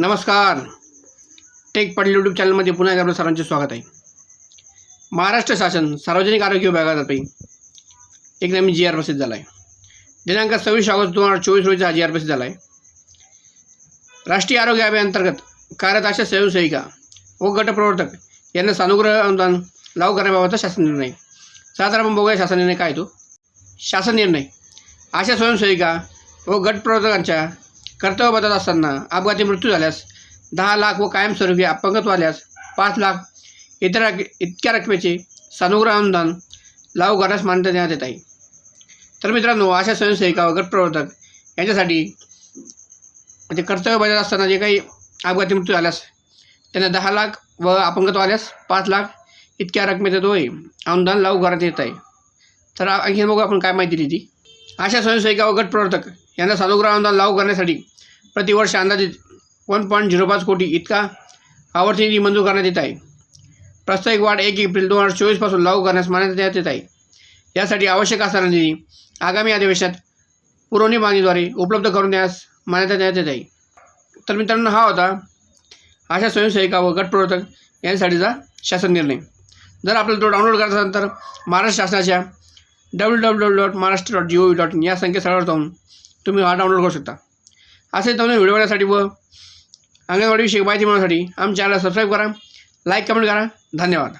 नमस्कार. Take Patil YouTube चॅनलमध्ये पुन्हा एकदा आपल्या सर्वांचे स्वागत आहे. महाराष्ट्र शासन सार्वजनिक आरोग्य विभागातर्फे एक नवीन जी आर प्रसिद्ध झाला आहे दिनांक सव्वीस ऑगस्ट दोन हजार चोवीस रोजीचा जी आर प्रसिद्ध झाला आहे राष्ट्रीय आरोग्य अभियानांतर्गत कार्यरत अशा स्वयंसेविका व गटप्रवर्तक यांना सानुग्रह अनुदान लागू करण्याबाबतचा शासन निर्णय. साधारण आपण बघूया शासन निर्णय काय तो. शासन निर्णय. अशा स्वयंसेविका व गटप्रवर्तकांच्या कर्तव्य बदलत असताना अपघाती मृत्यू झाल्यास दहा लाख व कायमस्वरूपी अपंगत्व आल्यास पाच लाख इतर रक- इतक्या रकमेचे सानुग्रह अनुदान लागू करण्यास मान्यता देण्यात येत आहे. तर मित्रांनो अशा स्वयंसेविका व गटप्रवर्तक यांच्यासाठी म्हणजे कर्तव्य बजावत असताना जे काही अपघाती मृत्यू झाल्यास त्यांना दहा लाख व अपंगत्व आल्यास पाच लाख इतक्या रकमेचं तो अनुदान लागू करण्यात येत आहे. तर आणखी बघू आपण काय माहिती दिली ती. अशा स्वयंसेविका व गटप्रवर्तक यांना सानुग्रह अनुदान लागू करण्यासाठी प्रतिवर्ष अंदाजे वन पॉईंट झिरो पाच कोटी इतका आवर्ती निधी मंजूर करण्यात येत आहे. प्रस्ताविक वाढ एक एप्रिल दोन हजार चोवीसपासून लागू करण्यास मान्यता देण्यात येत आहे. यासाठी आवश्यक असणारा निधी आगामी अधिवेशनात पुरवणी मागणीद्वारे उपलब्ध करून देण्यास मान्यता देण्यात येत आहे. तर मित्रांनो हा होता अशा स्वयंसेविका व गटप्रवर्तक यांसाठीचा शासन निर्णय. जर आपल्याला तो डाउनलोड करायचा असेल तर महाराष्ट्र शासनाच्या W W W dot Maharashtra dot G O V dot in या संकेतस्थळावर जाऊन तुम्ही हा डाउनलोड करू शकता. असे तुम्ही व्हिडिओ बघण्यासाठी व अंगणवाडीविषयी माहिती मिळवण्यासाठी आमच्या चॅनलला सबस्क्राईब करा लाईक कमेंट करा. धन्यवाद.